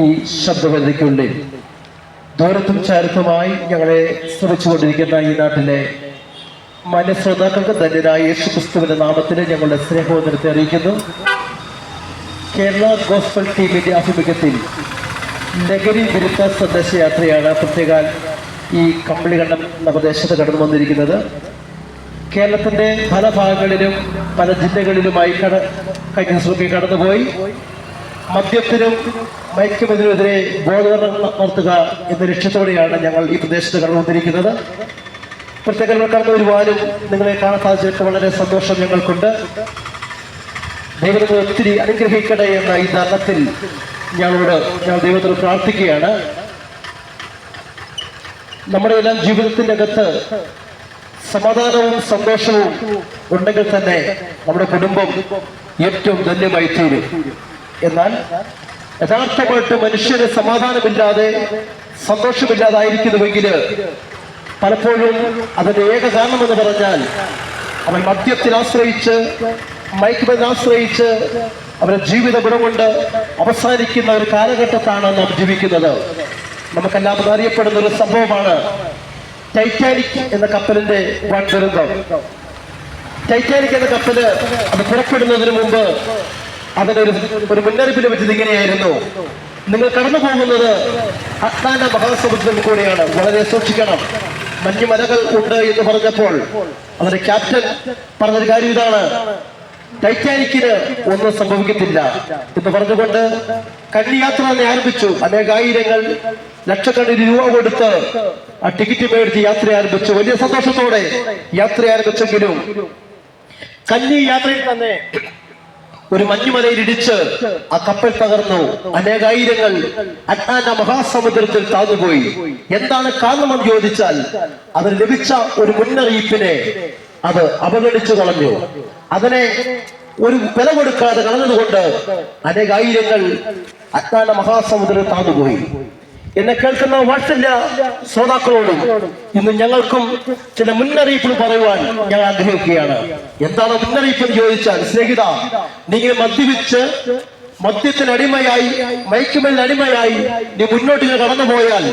ഈ ശബ്ദപരിധിക്കുള്ളിൽ ദൂരത്തും ചാരത്തുമായി ഞങ്ങളെ ശ്രമിച്ചുകൊണ്ടിരിക്കുന്ന ഈ നാട്ടിലെ മനഃശ്രോതാക്കൾക്ക് ധന്യരായ യേശു ക്രിസ്തുവിന്റെ നാമത്തിൽ ഞങ്ങളുടെ സ്നേഹവും നിർത്തി അറിയിക്കുന്നു. കേരള ഗോസ്ബൽ ടീമിന്റെ ആഭിമുഖ്യത്തിൽ നഗരി വിരുദ്ധ സന്ദേശയാത്രയാണ് പ്രത്യേക ഈ കമ്പളികണ്ഠം നവദേശത്ത് കടന്നു വന്നിരിക്കുന്നത്. കേരളത്തിന്റെ പല ഭാഗങ്ങളിലും പല ജില്ലകളിലുമായി കട കഴിഞ്ഞ ദിവസമൊക്കെ കടന്നുപോയി. മദ്യത്തിനും മയക്കുമതിനുമെതിരെ ബോധവൽക്കരണം നടത്തുക എന്ന ലക്ഷ്യത്തോടെയാണ് ഞങ്ങൾ ഈ പ്രദേശത്ത് കടന്നു വന്നിരിക്കുന്നത് പ്രത്യേക കടന്നു വരുവാനും നിങ്ങളെ കാണാൻ സാധിച്ചിട്ട് വളരെ സന്തോഷം ഞങ്ങൾക്കുണ്ട്. ദൈവത്തിന് ഒത്തിരി അനുഗ്രഹിക്കട്ടെ എന്ന ഈ തരണത്തിൽ ഞങ്ങളോട് ഞങ്ങൾ ദൈവത്തോട് പ്രാർത്ഥിക്കുകയാണ്. നമ്മുടെ എല്ലാം ജീവിതത്തിന്റെ അകത്ത് സമാധാനവും സന്തോഷവും ഉണ്ടെങ്കിൽ തന്നെ നമ്മുടെ കുടുംബം ഏറ്റവും ധന്യമായി തീരും. എന്നാൽ യഥാർത്ഥമായിട്ട് മനുഷ്യന് സമാധാനമില്ലാതെ സന്തോഷമില്ലാതായിരിക്കുന്നുവെങ്കിൽ പലപ്പോഴും അതിന്റെ ഏക കാരണം എന്ന് പറഞ്ഞാൽ അവൻ മദ്യത്തിൽ ആശ്രയിച്ച് മയക്കുമരുന്ന് ആശ്രയിച്ച് അവരുടെ ജീവിത ഗുണമുണ്ട് അവസാനിക്കുന്ന ഒരു കാലഘട്ടത്താണ് നാം ജീവിക്കുന്നത്. നമുക്കെല്ലാം അറിയപ്പെടുന്ന ഒരു സംഭവമാണ് ടൈറ്റാനിക് എന്ന കപ്പലിന്റെ വൻ ദുരന്തം ടൈറ്റാനിക് എന്ന കപ്പൽ അത് പുറപ്പെടുന്നതിന് മുമ്പ് അതിനൊരു ഒരു മുന്നറിയിപ്പ് ലഭിച്ചത് ഇങ്ങനെയായിരുന്നു. നിങ്ങൾ കടന്നു പോകുന്നത് അത്ലാന്റ മഹാസമുദ്രം കൂടെയാണ്. വളരെ സൂക്ഷിക്കണം. മഞ്ഞുമലകൾ ഉണ്ട് എന്ന് പറഞ്ഞപ്പോൾ അവരുടെ ക്യാപ്റ്റൻ പറഞ്ഞൊരു കാര്യം ഇതാണ്. ടൈറ്റാനിക്കിന് ഒന്നും സംഭവിക്കത്തില്ല എന്ന് പറഞ്ഞുകൊണ്ട് കന്യാത്ര തന്നെ ആരംഭിച്ചു. അനേകായിരങ്ങൾ ലക്ഷക്കണക്കിന് രൂപ കൊടുത്ത് ആ ടിക്കറ്റ് മേടിച്ച് യാത്ര ആരംഭിച്ചു. വലിയ സന്തോഷത്തോടെ യാത്ര ആരംഭിച്ചെങ്കിലും കന്നി യാത്രയിൽ തന്നെ ഒരു മഞ്ഞുമലയിൽ ഇടിച്ച് ആ കപ്പൽ തകർന്നു. അനേകായിരങ്ങൾ അറ്റ്ലാന്റ മഹാസമുദ്രത്തിൽ താഴ്ന്നുപോയി എന്താണ് കാരണമെന്ന് ചോദിച്ചാൽ അത് ലഭിച്ച ഒരു മുന്നറിയിപ്പിനെ അത് അവഗണിച്ചു കളഞ്ഞു. അതിനെ ഒരു വില കൊടുക്കാതെ കളഞ്ഞതുകൊണ്ട് അനേകായിരങ്ങൾ അറ്റ്ലാന്റ മഹാസമുദ്രത്തിൽ താഴ്ന്നുപോയി എന്നെ കേൾക്കുന്ന വാത്സല്യ ശ്രോതാക്കളോടും ഇന്ന് ഞങ്ങൾക്കും ചില മുന്നറിയിപ്പുകൾ പറയുവാൻ ഞാൻ ആഗ്രഹിക്കുകയാണ്. എന്താണ് മുന്നറിയിപ്പ് എന്ന് ചോദിച്ചാൽ സ്നേഹിത നിങ്ങൾ മദ്യപിച്ച് മദ്യത്തിന് അടിമയായി മയക്കുമലിന് അടിമയായി നീ മുന്നോട്ട് കടന്നു പോയാൽ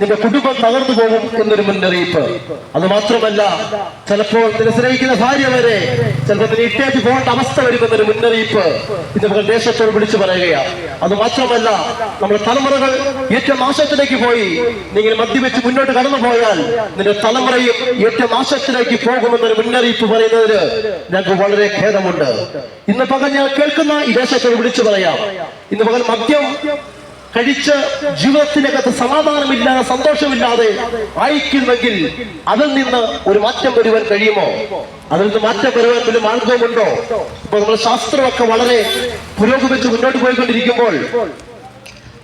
നിന്റെ കുടുംബം തകർന്നു പോകും എന്നൊരു മുന്നറിയിപ്പ്. അത് മാത്രമല്ല ചിലപ്പോൾ നിന്നെ സ്നേഹിക്കുന്ന ഭാര്യ വരെ ചിലപ്പോൾ നിന്നെ ഇട്ടേക്ക് പോകേണ്ട അവസ്ഥ വരുമെന്നൊരു മുന്നറിയിപ്പ് ഇത് നമ്മൾ ദേശത്തോട് വിളിച്ചു പറയുകയാണ്. അത് മാത്രമല്ല നമ്മുടെ തലമുറകൾ ഏറ്റവും മാസത്തിലേക്ക് പോയി. നിങ്ങൾ മദ്യവെച്ച് മുന്നോട്ട് കടന്നു പോയാൽ നിന്റെ തലമുറയും ഏറ്റവും മാസത്തിലേക്ക് പോകുമെന്നൊരു മുന്നറിയിപ്പ് പറയുന്നതിന് ഞങ്ങൾക്ക് വളരെ ഖേദമുണ്ട്. ഇന്ന് പകൽ ഞാൻ കേൾക്കുന്ന ഈ ദേശത്തോട് വിളിച്ചു പറയാം. ഇന്ന് പകൽ മദ്യം കഴിച്ച് ജീവിതത്തിനകത്ത് സമാധാനമില്ലാതെ സന്തോഷമില്ലാതെ വായിക്കുന്നെങ്കിൽ അതിൽ നിന്ന് ഒരു മാറ്റം വരുവാൻ കഴിയുമോ? അതിൽ നിന്ന് മാറ്റം വരുവാൻ ഒരു മാർഗമുണ്ടോ? ഇപ്പൊ നമ്മൾ ശാസ്ത്രമൊക്കെ വളരെ പുരോഗമിച്ച് മുന്നോട്ട് പോയിക്കൊണ്ടിരിക്കുമ്പോൾ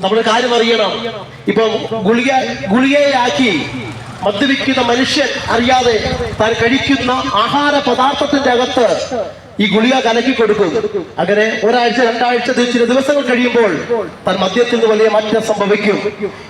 നമ്മൾ കാര്യം അറിയണം. ഇപ്പം ഗുളിക ഗുളികയാക്കി മദ്യപിക്കുന്ന മനുഷ്യൻ അറിയാതെ താൻ കഴിക്കുന്ന ആഹാര പദാർത്ഥത്തിന്റെ അകത്ത് ഈ ഗുളിക കലക്കി കൊടുക്കും. അങ്ങനെ ഒരാഴ്ച രണ്ടാഴ്ച ചില ദിവസങ്ങൾ കഴിയുമ്പോൾ താൻ മദ്യത്തിൽ നിന്ന് വലിയ മാറ്റം സംഭവിക്കും.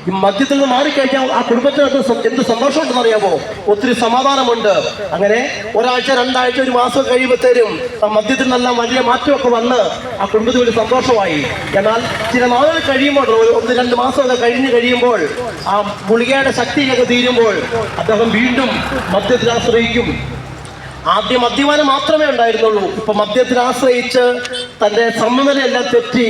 ഈ മദ്യത്തിൽ നിന്ന് മാറിക്കഴിഞ്ഞാൽ ആ കുടുംബത്തിന് എന്ത് സന്തോഷമുണ്ടെന്ന് അറിയാമോ? ഒത്തിരി സമാധാനമുണ്ട്. അങ്ങനെ ഒരാഴ്ച രണ്ടാഴ്ച ഒരു മാസം കഴിയുമ്പോഴത്തേരും ആ മദ്യത്തിൽ നിന്നെല്ലാം വലിയ മാറ്റമൊക്കെ വന്ന് ആ കുടുംബത്തിൽ ഒരു സന്തോഷമായി. എന്നാൽ ചില നാളുകൾ കഴിയുമ്പോൾ ഒന്ന് രണ്ട് മാസമൊക്കെ കഴിഞ്ഞ് കഴിയുമ്പോൾ ആ ഗുളികയുടെ ശക്തിയൊക്കെ തീരുമ്പോൾ അദ്ദേഹം വീണ്ടും മദ്യത്തിൽ ആശ്രയിക്കും. ആദ്യം മദ്യപാനം മാത്രമേ ഉണ്ടായിരുന്നുള്ളൂ. ഇപ്പൊ മദ്യത്തിൽ ആശ്രയിച്ച് തന്റെ സമനിലയെല്ലാം തെറ്റി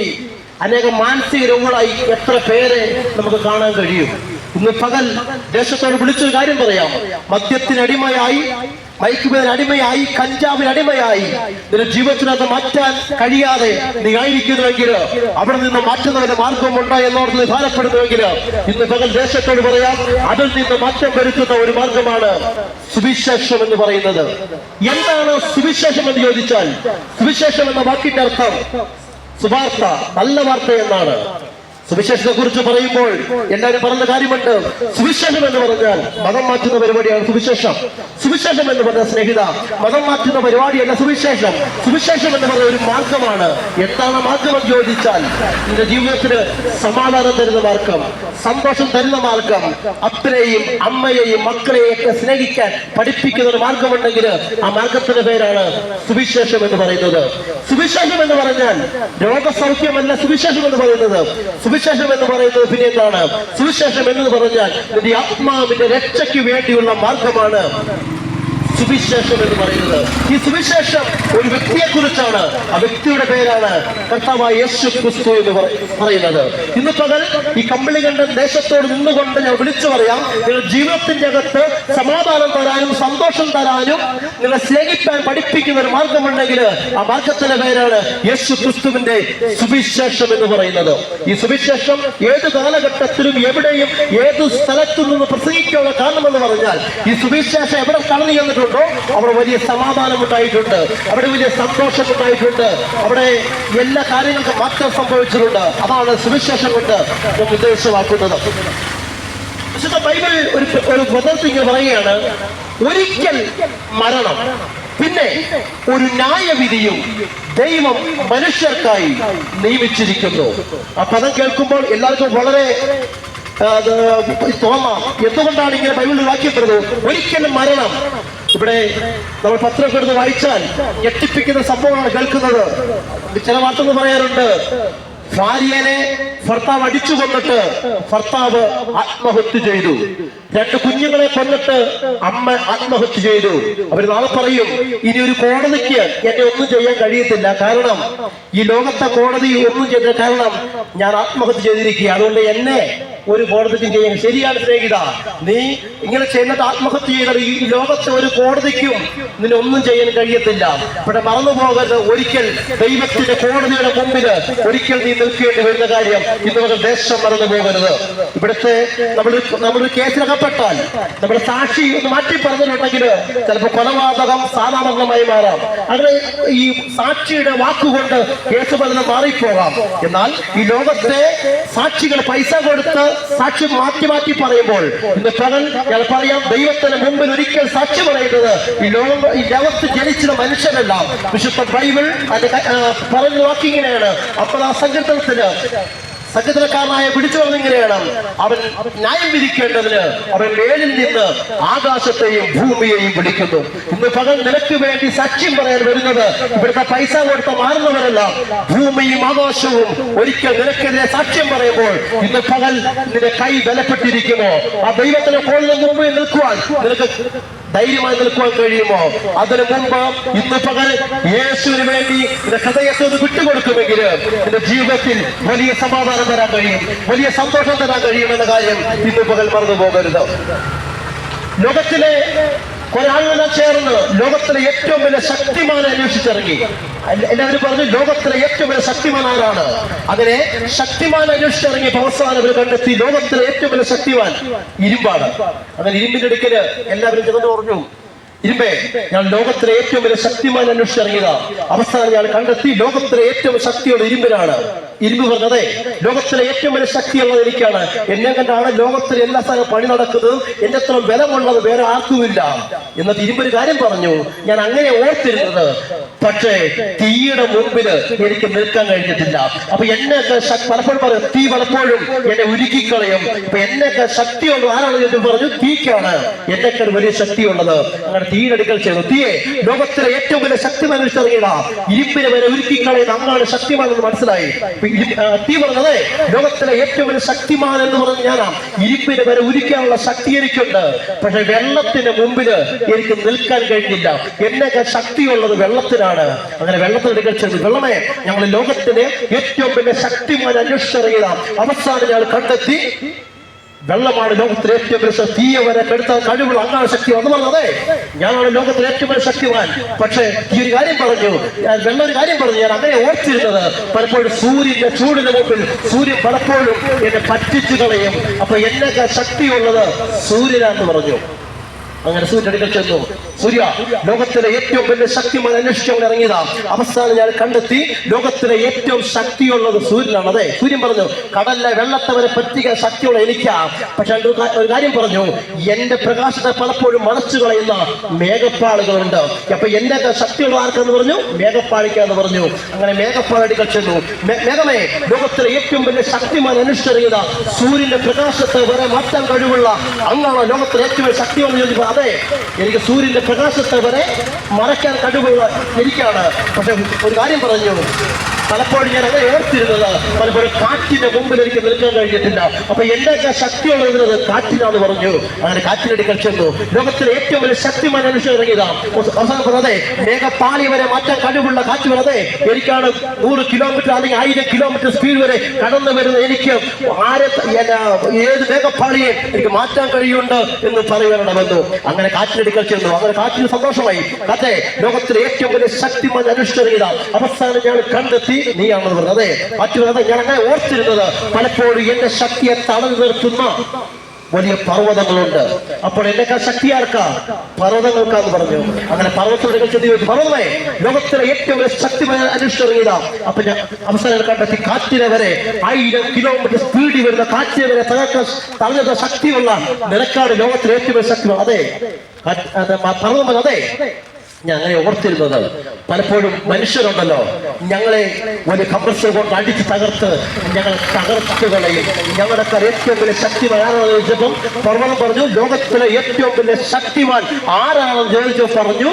അനേകം മാനസിക രോഗങ്ങളായി എത്ര പേരെ നമുക്ക് കാണാൻ കഴിയും. ഇന്ന് പകൽ ദേശത്തോട് വിളിച്ചൊരു കാര്യം പറയാം. മദ്യത്തിന് മയക്കുമതിന് അടിമയായി കഞ്ചാവിൽ അടിമയായി. നിന്റെ ജീവിതത്തിനകത്ത് മാറ്റാൻ കഴിയാതെ നീ ആയിരിക്കുന്നുവെങ്കിൽ അവിടെ നിന്ന് മാറ്റുന്നതിന് മാർഗമുണ്ടോ എന്നോർത്ത് നിധാനപ്പെടുന്നുവെങ്കിൽ ഇന്ന് പകൽ ദേശത്തോട് പറയാം അതിൽ നിന്ന് മാറ്റം വരുത്തുന്ന ഒരു മാർഗമാണ് സുവിശേഷം എന്ന് പറയുന്നത്. എന്താണ് സുവിശേഷം എന്ന് ചോദിച്ചാൽ സുവിശേഷം എന്ന വാക്കിന്റെ അർത്ഥം സുവാർത്ത നല്ല വാർത്ത എന്നാണ്. സുവിശേഷത്തെ കുറിച്ച് പറയുമ്പോൾ എല്ലാവരും പറഞ്ഞ കാര്യമുണ്ട്. സുവിശേഷം എന്ന് പറഞ്ഞാൽ മതം മാറ്റുന്ന പരിപാടിയാണ് സുവിശേഷം. സുവിശേഷം എന്ന് പറഞ്ഞ സ്നേഹിത മതം മാറ്റുന്ന പരിപാടിയല്ല സുവിശേഷം. സുവിശേഷം എന്ന് പറഞ്ഞ ഒരു മാർഗമാണ്. എന്താണ് മാർഗം ചോദിച്ചാൽ നിന്റെ ജീവിതത്തിന് സമാധാനം തരുന്ന മാർഗം. സന്തോഷം തരുന്ന മാർഗം അപ്പനെയും അമ്മയെയും മക്കളെയും ഒക്കെ സ്നേഹിക്കാൻ പഠിപ്പിക്കുന്ന ഒരു മാർഗമുണ്ടെങ്കിൽ ആ മാർഗത്തിന്റെ പേരാണ് സുവിശേഷം എന്ന് പറയുന്നത്. സുവിശേഷം എന്ന് പറഞ്ഞാൽ രോഗസൗഖ്യമല്ല സുവിശേഷം എന്ന് പറയുന്നത്. സുവിശേഷം എന്ന് പറയുന്നത് പിന്നെ എന്താണ്? സുവിശേഷം എന്ന് പറഞ്ഞാൽ ആത്മാവിന്റെ രക്ഷയ്ക്ക് വേണ്ടിയുള്ള മാർഗമാണ്. സുവിശേഷം എന്ന് പറയുന്നത്. ഈ സുവിശേഷം ഒരു വ്യക്തിയെ കുറിച്ചാണ് ആ വ്യക്തിയുടെ പേരാണ് കർത്താവായ യേശു ക്രിസ്തു എന്ന് പറയുന്നത്. ഇന്ന് പകൽ ഈ കമ്പിളികണ്ഠൻ ദേശത്തോട് നിന്നുകൊണ്ട് ഞാൻ വിളിച്ചു പറയാം. നിങ്ങൾ ജീവിതത്തിന്റെ അകത്ത് സമാധാനം തരാനും സന്തോഷം തരാനും നിങ്ങളെ സ്നേഹിക്കാൻ പഠിപ്പിക്കുന്ന ഒരു മാർഗമുണ്ടെങ്കിൽ ആ മാർഗത്തിന്റെ പേരാണ് യേശു ക്രിസ്തുവിന്റെ സുവിശേഷം എന്ന് പറയുന്നത്. ഈ സുവിശേഷം ഏത് കാലഘട്ടത്തിലും എവിടെയും ഏത് സ്ഥലത്തു നിന്ന് പ്രസംഗിക്കാനുള്ള കാരണമെന്ന് പറഞ്ഞാൽ ഈ സുവിശേഷം എവിടെ കടന്നു ചെന്നിട്ടുണ്ടോ അവിടെ വലിയ സമാധാനം ഉണ്ടായിട്ടുണ്ട് അവിടെ വലിയ സന്തോഷം ഉണ്ടായിട്ടുണ്ട് അവിടെ എല്ലാ കാര്യങ്ങൾക്കും മാറ്റം സംഭവിച്ചിട്ടുണ്ട്. അതാണ് സുവിശേഷം കൊണ്ട് ഞാൻ ഉദ്ദേശമാക്കുന്നത് വിശുദ്ധ ബൈബിൾ ഒരു ഒരു പ്രദർശിക്ക് പറയുകയാണ്. ഒരിക്കൽ മരണം പിന്നെ ഒരു ന്യായവിധിയും ദൈവം മനുഷ്യർക്കായി നിയമിച്ചിരിക്കുന്നു. ആ പദം കേൾക്കുമ്പോൾ എല്ലാവർക്കും വളരെ തോന്നാം എന്തുകൊണ്ടാണ് ഇങ്ങനെ ബൈബിളിൽ വാക്യം പറയുന്നത് ഒരിക്കലും മരണം ഇവിടെ നമ്മൾ പത്രമൊക്കെ എടുത്ത് വായിച്ചാൽ ഞെട്ടിപ്പിക്കുന്ന സംഭവമാണ് കേൾക്കുന്നത്. ചില വാർത്തകൾ പറയാറുണ്ട്. ഭാര്യനെ ഭർത്താവ് അടിച്ചു കൊന്നിട്ട് ഭർത്താവ് ആത്മഹത്യ ചെയ്തു. രണ്ട് കുഞ്ഞുങ്ങളെ കൊന്നിട്ട് അമ്മ ആത്മഹത്യ ചെയ്തു. അവർ നാളെ പറയും ഇനി ഒരു കോടതിക്ക് എന്നെ ഒന്നും ചെയ്യാൻ കഴിയത്തില്ല. കാരണം ഈ ലോകത്തെ കോടതി ഒന്നും ചെയ്ത കാരണം ഞാൻ ആത്മഹത്യ ചെയ്തിരിക്കുക അതുകൊണ്ട് എന്നെ ഒരു കോടതിക്കും ചെയ്യാൻ ശരിയാണ് സ്നേഹിത. നീ ഇങ്ങനെ ചെയ്യുന്നത് ആത്മഹത്യ ചെയ്തത് ഈ ലോകത്തെ ഒരു കോടതിക്കും നിന്നെ ഒന്നും ചെയ്യാൻ കഴിയത്തില്ല. ഇവിടെ മറന്നു പോകരുത് ഒരിക്കൽ ദൈവത്തിന്റെ കോടതിയുടെ മുമ്പിൽ ഒരിക്കൽ നീ നിൽക്കേണ്ടി വരുന്ന കാര്യം ഇന്ന് മുതൽ ദേശം മറന്നു പോകരുത്. ഇവിടുത്തെ നമ്മൾ നമ്മളൊരു കേസിലകപ്പെട്ടാൽ നമ്മുടെ സാക്ഷി ഒന്ന് മാറ്റി പറഞ്ഞിട്ടുണ്ടെങ്കിൽ ചിലപ്പോൾ കൊലപാതകം സാധാരണമായി മാറാം. അങ്ങനെ ഈ സാക്ഷിയുടെ വാക്കുകൊണ്ട് കേസ് പലതും മാറിപ്പോകാം. എന്നാൽ ഈ ലോകത്തെ സാക്ഷികൾ പൈസ കൊടുത്ത് സാക്ഷി മാറ്റി മാറ്റി പറയുമ്പോൾ ഇന്ന് പകൽ ചിലപ്പറിയാം പറയാം ദൈവത്തിന് മുമ്പിൽ ഒരിക്കൽ സാക്ഷി പറയുന്നത് ഈ ലോകം ഈ ലോകത്ത് ജനിച്ച മനുഷ്യരെല്ലാം വിശുദ്ധ ബൈബിൾ അതിന്റെ പറഞ്ഞ വാക്കിങ്ങനെയാണ് അപ്പോൾ ആ സങ്കീർത്തനത്തിന് സങ്കീർത്തനക്കാരനായ പിടിച്ചു വന്നിങ്ങനെയാണ് അവൻ ന്യായം വിധിക്കേണ്ടതിന് അവൻ മേലിൽ നിന്ന് ആകാശത്തെയും ഭൂമിയെയും വിളിക്കുന്നു ഇന്ന് പകൽ നിനക്ക് വേണ്ടി സഖ്യം പറയാൻ വരുന്നത് ഇവിടുത്തെ പൈസ കൊടുത്ത മാറുന്നവരല്ല. ഭൂമിയും ആകാശവും ഒരിക്കൽ നിനക്കെതിരെ സാക്ഷ്യം പറയുമ്പോൾ ഇന്ന് പകൽ നിന്റെ കൈ ബലപ്പെട്ടിരിക്കുമോ? ആ ദൈവത്തിന് കോളിന് മുമ്പിൽ നിൽക്കുവാൻ നിനക്ക് ധൈര്യമായി നിൽക്കുവാൻ കഴിയുമോ? അതിനു മുമ്പ് ഇന്ന് പകൽ യേശുവിന് വേണ്ടി നിന്റെ ഹൃദയത്തെ ഒന്ന് വിട്ടുകൊടുക്കുമെങ്കിൽ നിന്റെ ജീവിതത്തിൽ വലിയ സമാധാനം തരാൻ കഴിയും വലിയ സന്തോഷം തരാൻ കഴിയും എന്ന കാര്യം ഇന്ന് പകൽ മറന്നു പോകരുത്. ലോകത്തിലെ ആളുകളെല്ലാം ചേർന്ന് ലോകത്തിലെ ഏറ്റവും വലിയ ശക്തിമാനെ അന്വേഷിച്ചിറങ്ങി. എല്ലാവരും പറഞ്ഞു ലോകത്തിലെ ഏറ്റവും വലിയ ശക്തിമാൻ ആരാണ്? അതിനെ ശക്തിമാൻ അന്വേഷിച്ചിറങ്ങി അവസാനം അവർ കണ്ടെത്തി ലോകത്തിലെ ഏറ്റവും വലിയ ശക്തിമാൻ ഇരുമ്പാണ്. അങ്ങനെ ഇരുമ്പിന്റെ അടുക്കൽ എല്ലാവരും ചെന്നു പറഞ്ഞു ഇരുമ്പേ ഞാൻ ലോകത്തിലെ ഏറ്റവും വലിയ ശക്തിമാൻ അന്വേഷിച്ചിറങ്ങിയതാ അവസാനം ഞാൻ കണ്ടെത്തി ലോകത്തിലെ ഏറ്റവും ശക്തിയുള്ള ഇരുമ്പിനാണ്. ഇരുമ്പ് പറഞ്ഞത് ലോകത്തിലെ ഏറ്റവും വലിയ ശക്തിയുള്ളത് എനിക്കാണ്. എന്നെ കണ്ടാണ് ലോകത്തിലെ എല്ലാ സ്ഥലവും പണി നടക്കുന്നത്. എന്റെ അത്ര ബലമുള്ളത് വേറെ ആർക്കുമില്ല. എന്നത് ഇരുമ്പൊരു കാര്യം പറഞ്ഞു. ഞാൻ അങ്ങനെ ഓർത്തിരുന്നത് പക്ഷേ തീയുടെ മുൻപിൽ എനിക്ക് നിൽക്കാൻ കഴിഞ്ഞിട്ടില്ല. അപ്പൊ എന്നെ പലപ്പോഴും പറയും തീ പലപ്പോഴും എന്നെ ഉരുക്കിക്കളയും. അപ്പൊ എന്നൊക്കെ ശക്തിയുള്ളത് ആരാണ് എന്ന് പറഞ്ഞു തീക്കാണ്. എന്നെക്കാൾ വലിയ ശക്തിയുള്ളത്. അങ്ങനെ തീയിലടുക്കൽ ചെയ്തു തീയെ ലോകത്തിലെ ഏറ്റവും വലിയ ശക്തി ഇറങ്ങിയതാ ഇരുമ്പിനെ വരെ ഉരുക്കിക്കളയുന്ന അങ്ങാണ് ശക്തിമാണെന്ന് മനസ്സിലായി. അപ്പൊ ഇരി- ആ, തീ പറഞ്ഞത് ലോകത്തിലെ ഏറ്റവും ശക്തിമാൻ എന്ന് പറഞ്ഞ ഞാൻ ഇരിപ്പിന് വരെ ഉരിക്കാനുള്ള ശക്തി എനിക്കുണ്ട്. പക്ഷെ വെള്ളത്തിന് മുമ്പിൽ എനിക്ക് നിൽക്കാൻ കഴിഞ്ഞില്ല. എന്നൊക്കെ ശക്തിയുള്ളത് വെള്ളത്തിനാണ്. അങ്ങനെ വെള്ളത്തിന് ചെയ്തു വെള്ളമേ ഞങ്ങൾ ലോകത്തിലെ ഏറ്റവും വലിയ ശക്തിമാൻ അന്വേഷിച്ചറിയാം അവസാനം ഞാൻ കണ്ടെത്തി. വെള്ളമാണ് ലോകത്തിലെ ഏറ്റവും വലിയ ശക്തി. വരെ കെടുത്താൻ കഴിവുള്ള അങ്ങാണ് ശക്തി എന്ന് പറഞ്ഞതേ. ഞാനാണ് ലോകത്തിലെ ഏറ്റവും വലിയ ശക്തിമാൻ. പക്ഷേ ഈ ഒരു കാര്യം പറഞ്ഞു. ഞാൻ വെള്ളം ഒരു കാര്യം പറഞ്ഞു. ഞാൻ അങ്ങനെ ഓർത്തിരുന്നത് പലപ്പോഴും സൂര്യന്റെ ചൂടിന്റെ മുമ്പിൽ സൂര്യൻ പലപ്പോഴും എന്നെ പറ്റിച്ചു കളയും. അപ്പൊ എന്നൊക്കെ ശക്തിയുള്ളത് സൂര്യനാന്ന് പറഞ്ഞു. അങ്ങനെ സൂര്യൻ അടുക്കൽ ചെന്നു. സൂര്യ ലോകത്തിലെ ഏറ്റവും വലിയ ശക്തിമാൻ അന്വേഷിച്ചവൻ ഇറങ്ങിയതാ. അവസാനം ഞാൻ കണ്ടെത്തി ലോകത്തിലെ ഏറ്റവും ശക്തിയുള്ളത് സൂര്യനാണ്. അതെ സൂര്യൻ പറഞ്ഞു കടലിലെ വെള്ളത്തെ വരെ പറ്റിക്കാൻ ശക്തിയുള്ള എനിക്കാ. പക്ഷെ ഒരു കാര്യം പറഞ്ഞു എന്റെ പ്രകാശത്തെ പലപ്പോഴും മറച്ചു കളയുന്ന മേഘപ്പാളുകളുണ്ട്. അപ്പൊ എന്റെ ശക്തിയുള്ള ആർക്കെന്ന് പറഞ്ഞു? മേഘപ്പാളിക്കാന്ന് പറഞ്ഞു. അങ്ങനെ മേഘപ്പാളടികൾ ചെന്നു. മേഘമേ ലോകത്തിലെ ഏറ്റവും വലിയ ശക്തിമാൻ അന്വേഷിച്ചറിയുക സൂര്യന്റെ പ്രകാശത്തെ വരെ മാറ്റാൻ കഴിവുള്ള അങ്ങാണോ ലോകത്തിലെ ഏറ്റവും ശക്തിയെന്ന് ചോദിച്ചപ്പോൾ അതെ. എനിക്ക് സൂര്യന്റെ പ്രകാശത്തെ വരെ മറയ്ക്കാൻ കഴിവുള്ള എനിക്കാണ്. പക്ഷെ ഒരു കാര്യം പറഞ്ഞു. പലപ്പോഴും ഞാൻ അങ്ങനെ ഓർത്തിരുന്നത്. പലപ്പോഴും കാറ്റിന്റെ മുമ്പിൽ എനിക്ക് നിൽക്കാൻ കഴിഞ്ഞിട്ടില്ല. അപ്പൊ എന്റെയൊക്കെ ശക്തിയുള്ളത് കാറ്റിനാന്ന് പറഞ്ഞു. അങ്ങനെ കാറ്റിനടുക്കൽ ചെന്നു. ലോകത്തിലെ ഏറ്റവും വലിയ ശക്തിമാൻ മനുഷ്യൻ ഇറങ്ങിയതാ. അവസാനം പറഞ്ഞതേ മേഘപ്പാളി വരെ മാറ്റാൻ കഴിവുള്ള കാറ്റ് വരതെ എനിക്കാണ് നൂറ് കിലോമീറ്റർ അല്ലെങ്കിൽ ആയിരം കിലോമീറ്റർ സ്പീഡ് വരെ കടന്നു വരുന്ന എനിക്ക്. ആരെ ഏത് മേഘപ്പാളിയെ എനിക്ക് മാറ്റാൻ കഴിയുണ്ട് എന്ന് പറയണമെന്നു. അങ്ങനെ കാറ്റിനടുക്കൽ ചെന്നു. അങ്ങനെ കാറ്റിന് സന്തോഷമായി. അതെ ലോകത്തിലെ ഏറ്റവും വലിയ ശക്തിമാൻ അനുഷ്ഠിത അവസാനം ഞാൻ കണ്ടെത്തി. നീയാണെന്ന് പറഞ്ഞത്. അതെ കാറ്റ് പറഞ്ഞത് ഞാൻ അങ്ങനെ ഓർത്തിരുന്നത് പലപ്പോഴും എന്റെ ശക്തിയെ തടഞ്ഞു നിർത്തുന്ന വലിയ പർവതങ്ങളുണ്ട്. അപ്പോൾ എന്നെക്കാൾ ശക്തി ആർക്കാ? പർവതങ്ങൾക്കാന്ന് പറഞ്ഞു. അങ്ങനെ പർവതത്തോട് ചെന്ന് പർവതമേ ലോകത്തിലെ ഏറ്റവും വലിയ ശക്തിമായ അനുഷ്ഠിത അപ്പൊ ഞാൻ അവസരം കണ്ടെത്തി കാറ്റിനെ വരെ ആയിരം കിലോമീറ്റർ സ്പീഡിൽ വരുന്ന കാറ്റിനെ വരെ തകർക്കാൻ തളഞ്ഞ ശക്തിയുള്ള നിലക്കാട് ലോകത്തിലെ ഏറ്റവും വലിയ ശക്തി അതെ പർവതം അതെ. ഞാൻ അങ്ങനെ ഓർത്തിരുന്നത്. പലപ്പോഴും മനുഷ്യരുണ്ടല്ലോ. ഞങ്ങളെ ഒരു കമ്പ്രസർ കൊണ്ട് അടിച്ച് തകർത്ത് ഞങ്ങൾ തകർത്തുകളയും. ഞങ്ങളുടെ ഏറ്റവും വലിയ ശക്തിമാൻ ആരാണെന്ന് ചോദിച്ചപ്പോൾ പർവതം പറഞ്ഞു ലോകത്തിലെ ഏറ്റവും വലിയ ശക്തിമാൻ ആരാണെന്ന് ചോദിച്ചു പറഞ്ഞു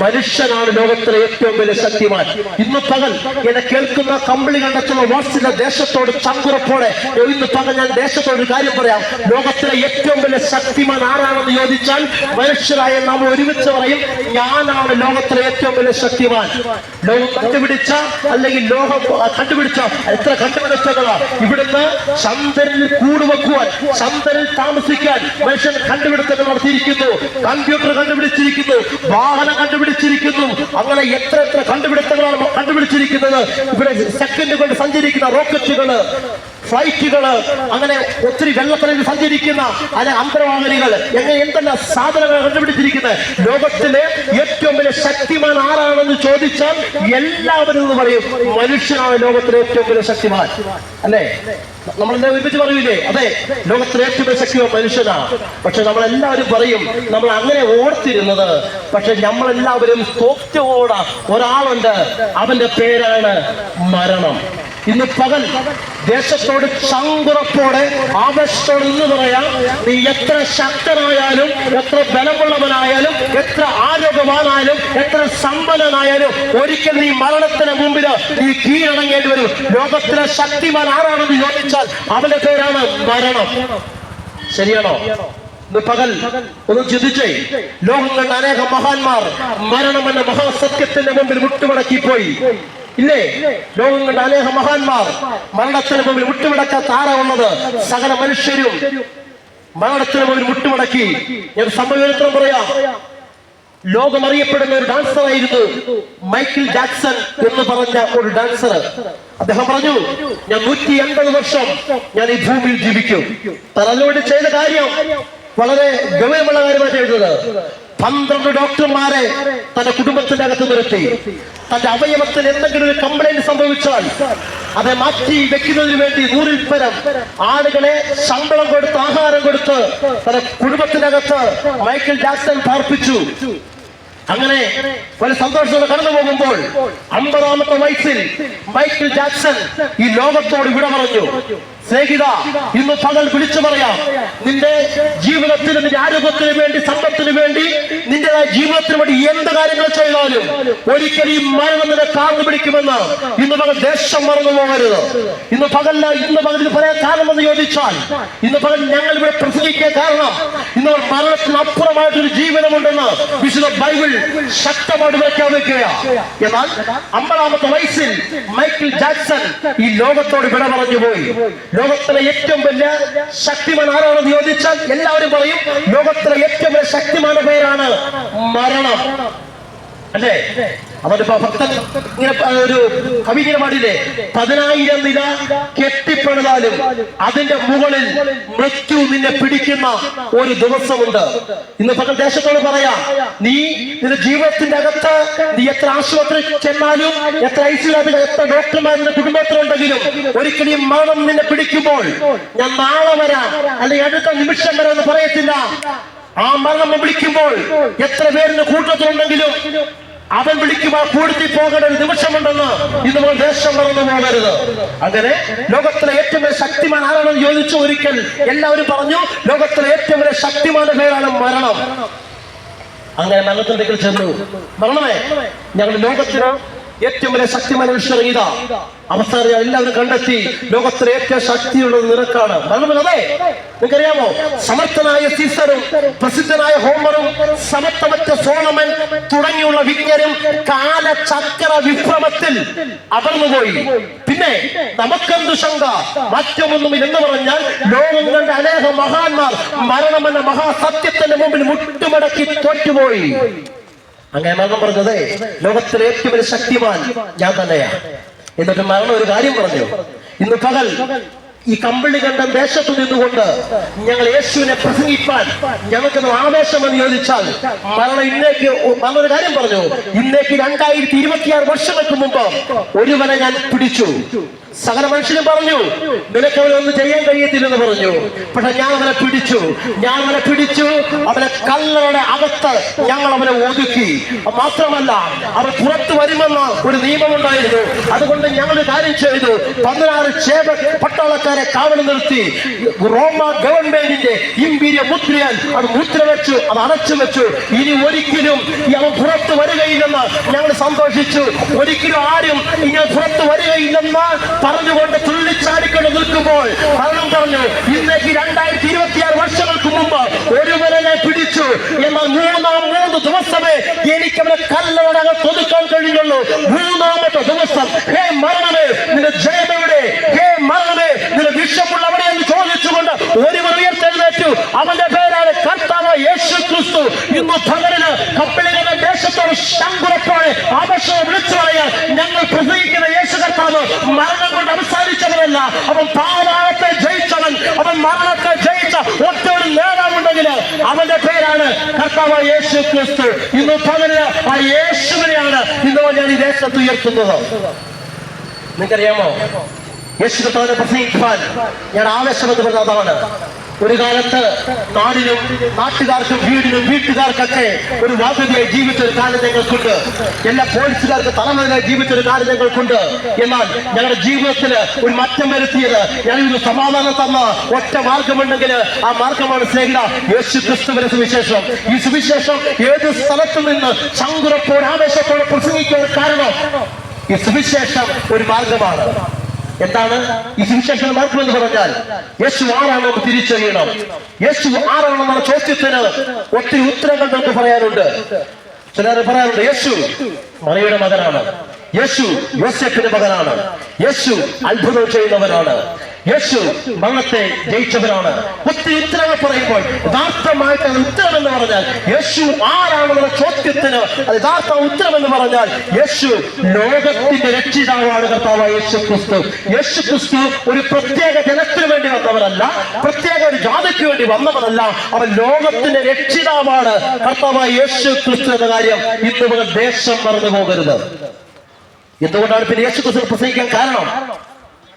മനുഷ്യനാണ് ലോകത്തിലെ ഏറ്റവും വലിയ ശക്തിമാൻ. ഇന്ന് പകൽ എന്നെ കേൾക്കുന്ന കമ്പിളി കണ്ടെത്തുന്ന വാട്സിന്റെ ദേശത്തോട് ചങ്കുറപ്പോടെ ഇന്ന് പകൽ ഞാൻ ദേശത്തോട് ഒരു കാര്യം പറയാം. ലോകത്തിലെ ഏറ്റവും വലിയ ശക്തിമാൻ ആരാണെന്ന് ചോദിച്ചാൽ മനുഷ്യരായ നാം ഒരുമിച്ച് പറയും ഞാനാണ് ലോകത്തിലെ ഏറ്റവും വലിയ ശക്തിമാൻ. ലോകം കണ്ടുപിടിച്ച അല്ലെങ്കിൽ ലോകം കണ്ടുപിടിച്ച എത്ര കണ്ടുപിടിച്ചതാ ഇവിടുന്ന് ചന്ദ്രനിൽ കൂട് വെക്കുവാൻ ചന്ദ്രനിൽ താമസിക്കാൻ മനുഷ്യൻ കണ്ടുപിടുത്തങ്ങൾ നടത്തിയിരിക്കുന്നു. കമ്പ്യൂട്ടർ കണ്ടുപിടിച്ചിരിക്കുന്നു. വാഹനം കണ്ടുപിടിച്ചിരിക്കുന്നു. അങ്ങനെ എത്ര എത്ര കണ്ടുപിടുത്തങ്ങളാണ് കണ്ടുപിടിച്ചിരിക്കുന്നത്. ഇവിടെ സെക്കൻഡ് കൊണ്ട് സഞ്ചരിക്കുന്ന റോക്കറ്റുകൾ ഫ്ലൈറ്റുകൾ അങ്ങനെ ഒത്തിരി വെള്ളത്തിൽ സഞ്ചരിക്കുന്ന അല്ല അന്തർവാഹിനികൾ എങ്ങനെ എന്തെല്ലാം സാധനങ്ങൾ കണ്ടുപിടിച്ചിരിക്കുന്നത്? ലോകത്തിലെ ഏറ്റവും വലിയ ശക്തിമാൻ ആരാണെന്ന് ചോദിച്ചാൽ എല്ലാവരും എന്ന് പറയും മനുഷ്യനാണ് ലോകത്തിലെ ഏറ്റവും വലിയ ശക്തിമാൻ. അല്ലേ? എന്താ ഒരുമിച്ച് പറയൂലേ? അതെ ലോകത്തിലെ ഏറ്റവും വലിയ ശക്തിമാൻ മനുഷ്യനാണ്. പക്ഷെ നമ്മൾ എല്ലാവരും പറയും നമ്മൾ അങ്ങനെ ഓർത്തിരുന്നത്. പക്ഷെ നമ്മളെല്ലാവരും തോറ്റോട ഒരാളുണ്ട് അവന്റെ പേരാണ് മരണം. ഇന്ന് പകൽ ദേശത്തോട് ചങ്കുറപ്പോടെ ആവേശത്തോട് ഇന്ന് പറയാം. നീ എത്ര ശക്തനായാലും എത്ര ബലമുള്ളവനായാലും എത്ര ആരോഗ്യവാനായാലും എത്ര സമ്പന്നനായാലും ഒരിക്കൽ നീ മരണത്തിന് മുമ്പിൽ നീ കീഴടങ്ങേണ്ടി വരും. ലോകത്തിലെ ശക്തിമാൻ ആരാണെന്ന് ചോദിച്ചാൽ അവന്റെ പേരാണ് മരണം. ശരിയാണോ? പകൽ ഒന്ന് ചിന്തിച്ചേ. ലോകം കണ്ട അനേകം മഹാന്മാർ മരണം എന്ന മഹാസത്യത്തിന്റെ മുമ്പിൽ മുട്ടുമടക്കി പോയി ഇല്ലേ? ലോകം കണ്ട അനേക മഹാന്മാർ മരണത്തിന് മുമ്പിൽ മുട്ടുമടക്കാത്ത ആരാവുന്നത് സകല മനുഷ്യരും മരണത്തിന് മുമ്പിൽ മുട്ടുമടക്കി. ഞാൻ സംഭവചരിത്രം പറയാം. ലോകം അറിയപ്പെടുന്ന ഒരു ഡാൻസർ ആയിരുന്നു മൈക്കിൾ ജാക്സൺ എന്ന് പറഞ്ഞ ഒരു ഡാൻസർ അദ്ദേഹം പറഞ്ഞു ഞാൻ നൂറ്റി എൺപത് വർഷം ഞാൻ ഈ ഭൂമിയിൽ ജീവിക്കും. അതിനുവേണ്ടി ചെയ്ത കാര്യം വളരെ ഗൗരവമുള്ള കാര്യമാണ് ചെയ്തത്. പന്ത്രണ്ട് ഡോക്ടർമാരെ തന്റെ കുടുംബത്തിന്റെ അകത്ത് നിർത്തി. തന്റെ അവയവത്തിൽ എന്തെങ്കിലും ഒരു കംപ്ലൈന്റ് സംഭവിച്ചാൽ അത് മാറ്റി വെക്കുന്നതിന് വേണ്ടി നൂറിൽ പരം ആളുകളെ ശമ്പളം കൊടുത്ത് ആഹാരം കൊടുത്ത് തന്റെ കുടുംബത്തിനകത്ത് മൈക്കിൾ ജാക്സൺ പാർപ്പിച്ചു. അങ്ങനെ വലിയ സന്തോഷത്തോടെ കടന്നു പോകുമ്പോൾ അമ്പതാമത്തെ വയസ്സിൽ മൈക്കിൾ ജാക്സൺ ഈ ലോകത്തോട് വിട പറഞ്ഞു. സ്നേഹിത ഇന്ന് പകൽ വിളിച്ചു പറയാം. നിന്റെ ജീവിതത്തിന് നിന്റെ ആരോഗ്യത്തിന് വേണ്ടി സമ്പത്തിന് വേണ്ടി നിന്റെ ജീവിതത്തിന് വേണ്ടി എന്ത് കാര്യങ്ങൾ ചെയ്താലും ഒരിക്കലും മരണം നിന്നെ കാർന്നു പിടിക്കുമെന്ന് ഇന്ന് പകൽ ദേശം മറന്നു പോകരുത്. ഇന്ന് പകലിന് ഇന്ന് പകൽ പറയാൻ കാരണമെന്ന് ചോദിച്ചാൽ ഇന്ന് പകൽ ഞങ്ങൾ ഇവിടെ പ്രസംഗിക്കാൻ കാരണം ഇന്ന് മരണത്തിന് അപ്പുറമായിട്ടൊരു ജീവിതമുണ്ടെന്ന് വിശുദ്ധ ബൈബിൾ ശക്തമായിട്ട് പ്രഖ്യാപിക്കുകയാണ് എന്നാൽ അമ്പതാമത്തെ വയസ്സിൽ മൈക്കിൾ ജാക്സൺ ഈ ലോകത്തോട് വിട പറഞ്ഞു പോയി. ലോകത്തിലെ ഏറ്റവും വലിയ ശക്തിമാൻ ആരാണെന്ന് ചോദിച്ചാൽ എല്ലാവരും പറയും ലോകത്തിലെ ഏറ്റവും വലിയ ശക്തിമാന പേരാണ് മരണം. അല്ലേ? അവന്റെ ഭക്തൻ ഇങ്ങനെ ഒരു കവി ഇങ്ങനെ പാടില്ലേ പതിനായിരം നില കെട്ടിപ്പണിതാലും അതിന്റെ മുകളിൽ മൃത്യു നിന്നെ പിടിക്കുന്ന ഒരു ദിവസമുണ്ട്. ഇന്ന് പകൽ ദേശത്തോട് പറയാം നീ നിന്റെ ജീവിതത്തിന്റെ അകത്ത് നീ എത്ര ആശുപത്രി ചെന്നാലും എത്ര ഐസിലാബിൽ എത്ര ഡോക്ടർമാർ നിന്റെ കുടുംബത്തിലുണ്ടെങ്കിലും ഒരിക്കലും മരണം നിന്നെ പിടിക്കുമ്പോൾ ഞാൻ നാളെ വരാം അല്ലെങ്കിൽ അടുത്ത നിമിഷം വരാം എന്ന് പറയത്തില്ല. ആ മരണം വിളിക്കുമ്പോൾ എത്ര പേരിന്റെ കൂട്ടത്തിലുണ്ടെങ്കിലും അവൻ വിളിക്കുമ്പോൾ കൂടുതൽ പോകേണ്ട ഒരു നിമിഷമുണ്ടെന്ന് ഇന്ന് നമ്മൾ ദേശം മറന്നു പോകരുത്. അങ്ങനെ ലോകത്തിലെ ഏറ്റവും വലിയ ശക്തിമാൻ ആരാണെന്ന് ചോദിച്ചു ഒരിക്കൽ എല്ലാവരും പറഞ്ഞു ലോകത്തിലെ ഏറ്റവും വലിയ ശക്തിമാന്റെ പേരാണ് മരണം. അങ്ങനെ മരണത്തിന്റെ ചെന്നു. മരണമേ ഞങ്ങൾ ലോകത്തിന് ഏറ്റവും വലിയ ശക്തി മനുഷ്യർ ഇതാ അവസാനം ഞാൻ എല്ലാവരും കണ്ടെത്തി. ലോകത്തിലെ ഏറ്റവും ശക്തിയുള്ളത് നിനക്കാണ്. മരണം അതെ. നിങ്ങൾക്കറിയാമോ? സമർത്ഥനായ സീസറും പ്രസിദ്ധനായ ഹോമറും സമത്വമറ്റ സോളമൻ തുടങ്ങിയുള്ള വിജ്ഞരും കാലചക്ര വിഭ്രമത്തിൽ അടർന്നുപോയി പിന്നെ നമുക്കെന്ത് ശങ്ക? മറ്റൊന്നും എന്ന് പറഞ്ഞാൽ ലോകം കണ്ട അനേക മഹാന്മാർ മരണമെന്ന മഹാസത്യത്തിന്റെ മുമ്പിൽ മുട്ടുമടക്കി തോറ്റുപോയി. അങ്ങനെ മരണം പറഞ്ഞത് ലോകത്തിലെ ഏറ്റവും വലിയ ശക്തിമാൻ ഞാൻ തന്നെയാണ് എന്നിട്ട് മരണം ഒരു കാര്യം പറഞ്ഞു. ഇന്ന് പകൽ ഈ കമ്പിളി കണ്ട ദേശത്ത് നിന്നുകൊണ്ട് ഞങ്ങൾ യേശുവിനെ പ്രസംഗിപ്പാൻ ഞങ്ങൾക്ക് ആവേശമെന്ന് ചോദിച്ചാൽ മരണം ഇന്നേക്ക് മരണം കാര്യം പറഞ്ഞു. ഇന്നേക്ക് രണ്ടായിരത്തി ഇരുപത്തിയാറ് വർഷങ്ങൾക്ക് മുമ്പ് ഒരുവനെ ഞാൻ പിടിച്ചു. സകല മനുഷ്യനും പറഞ്ഞു നിനക്ക് അവനെ ഒന്നും ചെയ്യാൻ കഴിയത്തില്ലെന്ന് പറഞ്ഞു. പക്ഷെ ഞാൻ അവനെ പിടിച്ചു. ഞാൻ അവനെ പിടിച്ചു. അവനെ കല്ലറയുടെ അകത്ത് ഞങ്ങൾ അവനെ ഒതുക്കി. മാത്രമല്ല അവൻ പുറത്തു വരുമെന്ന് ഒരു നിയമമുണ്ടായിരുന്നു. അതുകൊണ്ട് ഞങ്ങൾ കാര്യം ചെയ്തു. പതിനാറ് ചേപ പട്ടാളക്കാരെ കാവൽ നിർത്തി. റോമ ഗവൺമെന്റിന്റെ ഇമ്പീരിയ മുദ്രയാൽ അത് മുദ്ര വെച്ചു അത് അടച്ചു വെച്ചു. ഇനി ഒരിക്കലും അവൻ പുറത്തു വരികയില്ലെന്ന് ഞങ്ങൾ സന്തോഷിച്ചു. ഒരിക്കലും ആരും ഇങ്ങനെ പുറത്തു വരികയില്ലെന്ന് പറഞ്ഞുകൊണ്ട് തുള്ളിച്ചാടിക്കൊണ്ട് നിൽക്കുമ്പോൾ ഭരണം പറഞ്ഞു ഇന്നേക്ക് രണ്ടായിരത്തി ഇരുപത്തിയാറ് വർഷങ്ങൾക്ക് മുമ്പ് ഒരുവനെ പിടിച്ചു. എന്നാൽ മൂന്നാം മൂന്ന് ദിവസമേ എനിക്ക് അവരെ കല്ലടകത്ത് ഒതുക്കാൻ കഴിയുള്ളൂ മൂന്നാമത്തെ ദിവസം. ഹേ മരണമേ നിന്റെ ജയമെവിടെ ഹേ മരണമേ നിന്റെ വിഷമുള്ളവിടെ എന്ന് ചോദിച്ചുകൊണ്ട് ഒരുവൻ ഉയർത്തെഴുന്നേറ്റു. അവന്റെ പേരാണ് കർത്താവ്. യേശു ക്രിസ്തു ഇന്ന് പകലിന് കപ്പിളികളുടെ ദേശത്തോട് ശങ്കുറപ്പോടെ ആവശ്യം വിളിച്ചു പറയാൻ ഞങ്ങൾ പ്രസംഗിക്കുന്ന യേശു കർത്താവ് മരണം കൊണ്ട് അവസാനിച്ചവനല്ല. അവൻ പാതാളത്തെ ജയിച്ചവൻ. അവൻ മരണത്തെ ജയിച്ച ഒറ്റ ഒരു നേതാവുണ്ടെങ്കിൽ അവന്റെ പേരാണ് കർത്താവ് യേശു ക്രിസ്തു ഇന്ന് പകരന് ആ യേശുവിനെയാണ് ഇന്നോ ഞാൻ ഈ ദേശത്ത് ഉയർത്തുന്നത്. നിങ്ങൾക്കറിയാമോ? യേശു കർത്താവിനെ പ്രസംഗിക്കാൻ ഞാൻ ആവേശമെന്ന് പറഞ്ഞ അതാണ് ഒരു കാലത്ത് നാടിനും നാട്ടുകാർക്കും വീടിനും വീട്ടുകാർക്കൊക്കെ ഒരു വാഗ്യതയായി ജീവിച്ച ഒരു കാലം ഞങ്ങൾക്കുണ്ട്. എല്ലാ പോലീസുകാർക്ക് തലമുറയായി ജീവിച്ച ഒരു കാലം ഞങ്ങൾക്കുണ്ട്. എന്നാൽ ഞങ്ങളുടെ ജീവിതത്തിൽ ഒരു മാറ്റം വരുത്തിയത് ഞങ്ങൾക്ക് സമാധാനം തന്ന ഒറ്റ മാർഗമുണ്ടെങ്കിൽ ആ മാർഗമാണ് സ്നേഹിത യേശു ക്രിസ്തുവിന്റെ സുവിശേഷം. ഈ സുവിശേഷം ഏത് സ്ഥലത്തു നിന്ന് ചങ്കുറപ്പോടെ ആവേശത്തോടെ പ്രസംഗിക്കാൻ കാരണം ഈ സുവിശേഷം ഒരു മാർഗമാണ്. എന്താണ്? ഈ മാർഗം എന്ന് പറഞ്ഞാൽ യേശു നമുക്ക് തിരിച്ചറിയണം. യേശു ആരാണെന്നുള്ള ചോദ്യത്തിന് ഒത്തിരി ഉത്തരങ്ങൾ നമുക്ക് പറയാനുണ്ട്. ചിലർ പറയാറുണ്ട് യേശു മറിയുടെ മകനാണ്. യേശു യോസെഫിന്റെ മകനാണ്. യേശു അത്ഭുതം ചെയ്യുന്നവനാണ്. യേശു മരണത്തെ ജയിച്ചവനാണ്. ഒത്തിരി ഉത്തരങ്ങൾ പറയുമ്പോൾ യഥാർത്ഥമായിട്ട് അത് ഉത്തരം എന്ന് പറഞ്ഞാൽ യേശു ആരാണെന്ന ചോദ്യത്തിന് അത് യഥാർത്ഥ ഉത്തരം എന്ന് പറഞ്ഞാൽ യേശു ലോകത്തിന്റെ രക്ഷിതാവാണ് കർത്താവ് യേശു ക്രിസ്തു യേശു ക്രിസ്തു ഒരു പ്രത്യേക ജനത്തിനു വേണ്ടി വന്നവനല്ല പ്രത്യേക ഒരു ജാതിക്ക് വേണ്ടി വന്നവനല്ല അവൻ ലോകത്തിന്റെ രക്ഷിതാവാണ് കർത്താവ് യേശു ക്രിസ്തു എന്ന കാര്യം ഇന്ന് മുതൽ ദേശം മറന്നു പോകരുത് എന്തുകൊണ്ടാണ് പിന്നെ യേശു ക്രിസ്തു പ്രസംഗിക്കാൻ കാരണം?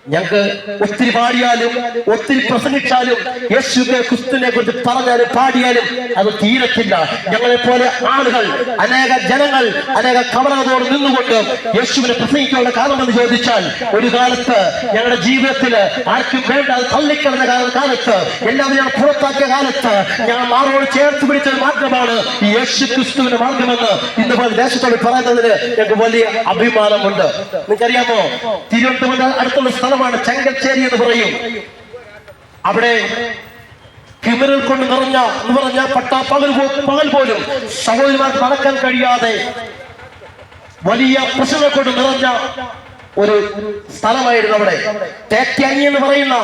ഞങ്ങൾക്ക് ഒത്തിരി പാടിയാലും ഒത്തിരി പ്രസംഗിച്ചാലും യേശുവിനെ ക്രിസ്തുവിനെ കുറിച്ച് പറഞ്ഞാലും പാടിയാലും അത് തീരത്തില്ല. ഞങ്ങളെ പോലെ ആളുകൾ അനേക ജനങ്ങൾ അനേക കവറകളോട് നിന്നുകൊണ്ട് യേശുവിനെ പ്രസംഗിക്കാനുള്ള കാരണമെന്ന് ചോദിച്ചാൽ ഒരു കാലത്ത് ഞങ്ങളുടെ ജീവിതത്തിൽ ആർക്കും വേണ്ട അത് തള്ളിക്കളഞ്ഞ കാല- കാലത്ത് എല്ലാവരും ഞങ്ങൾ പുറത്താക്കിയ കാലത്ത് ഞങ്ങൾ മാറോട് ചേർത്ത് പിടിച്ച മാർഗമാണ് ഈ യേശു ക്രിസ്തുവിന്റെ മാർഗമെന്ന് ഇന്ന് പോലെ ദേശത്തോട് പറയുന്നതിന് ഞങ്ങൾക്ക് വലിയ അഭിമാനമുണ്ട്. നിങ്ങൾക്കറിയാമോ? തിരുവനന്തപുരം അടുത്തുള്ള സ്ഥലമാണ് ചെങ്കൽച്ചേരി എന്ന് പറയും. അവിടെ കിമിരൽ കൊണ്ട് നിറഞ്ഞ എന്ന് പറഞ്ഞ പട്ട പകൽ പകൽ പോലും സഹോദരിമാർക്ക് നടക്കാൻ കഴിയാതെ വലിയ പ്രശ്നങ്ങൾ കൊണ്ട് നിറഞ്ഞ ഒരു സ്ഥലമായിരുന്നു അവിടെ. തേക്കാനി എന്ന് പറയുന്ന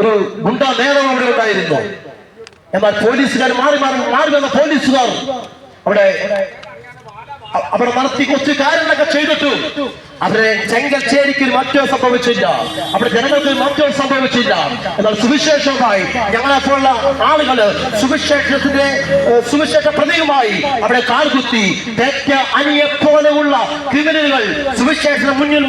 ഒരു ഗുണ്ട നേതാവ് അവിടെ ഉണ്ടായിരുന്നു. എന്നാൽ പോലീസുകാർ മാറി മാറി മാറി വന്ന പോലീസുകാർ അവിടെ അവിടെ നടത്തി കുറച്ച് കാര്യങ്ങളൊക്കെ ചെയ്തിട്ടു. അവരെ ചെങ്കൽച്ചേരിക്ക് ഒരു മാറ്റവും സംഭവിച്ചില്ല. അവിടെ ജനങ്ങൾക്ക് ഒരു മാറ്റവും സംഭവിച്ചില്ല. എന്നാൽ സുവിശേഷമായി ഞങ്ങളെ പോലുള്ള ആളുകൾ സുവിശേഷത്തിന്റെ സുവിശേഷ പ്രതിയുമായി അവിടെ കാൽകുത്തി തെറ്റ അനിയെ പോലെയുള്ള ക്രിമിനലുകൾ സുവിശേഷത്തിന് മുന്നിൽ